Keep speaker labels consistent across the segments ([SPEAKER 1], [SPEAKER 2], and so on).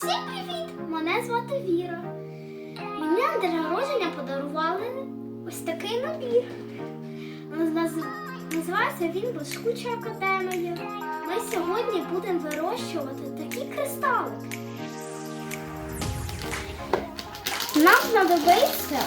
[SPEAKER 1] Всім привіт! Мене звати Віра. Мені на день народження подарували ось такий набір. Називається він Блискуча академія. Ми сьогодні будемо вирощувати такі кристалики. Нам знадобиться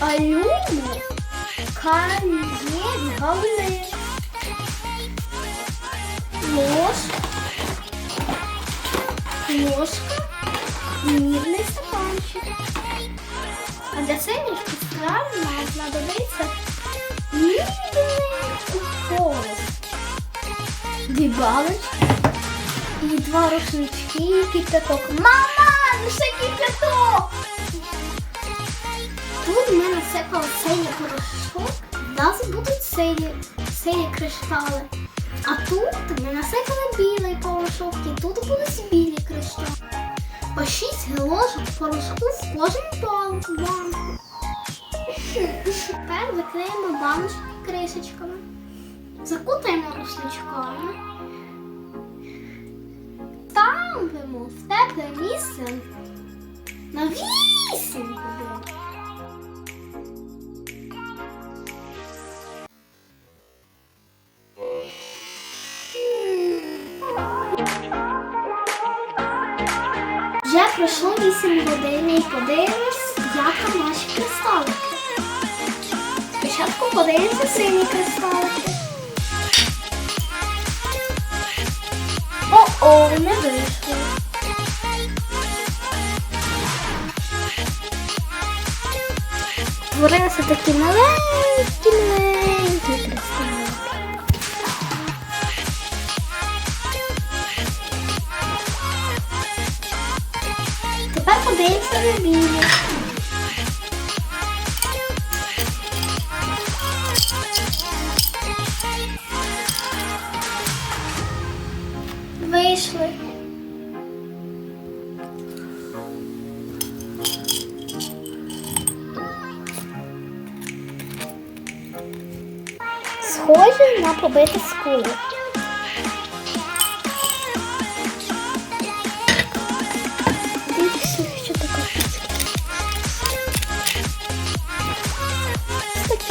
[SPEAKER 1] Алюмі, камінь, галини, ложка, ложка, мірний стаканчик. А для синіх страв нам знадобиться мірний голос. Дві балочки і два рушнички кипяток. Мама, ну ще кипяток! Тут ми насипали синій порошок, в нас будуть сині, сині криштали. А тут ми насипали білий порошок, і тут будуть білі криштали. По 6 ложок порошку в кожну банку. Тепер викриємо баночки кришечками. Закутаємо рушничками. Ставимо в тепле місце на 8 годин. Пройшло 8 годин і подивимось, як там наші кристалики. Спочатку подивимося сині кристалики. О-о, не вийшло. Творилися такі маленькі, маленькі кристалики. Тепер подивимося білі. Вийшли. Схожі на побите скулі.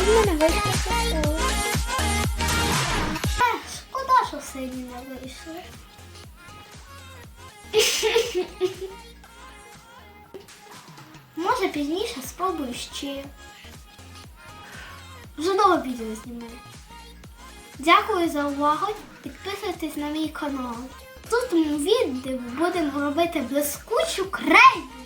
[SPEAKER 1] В мене красиво. Е, Шкода, що сині не вийшли. Може пізніше спробую ще. Вже нове відео знімаю. Дякую за увагу. Підписуйтесь на мій канал. Тут ми відео будемо робити блискучу крейду.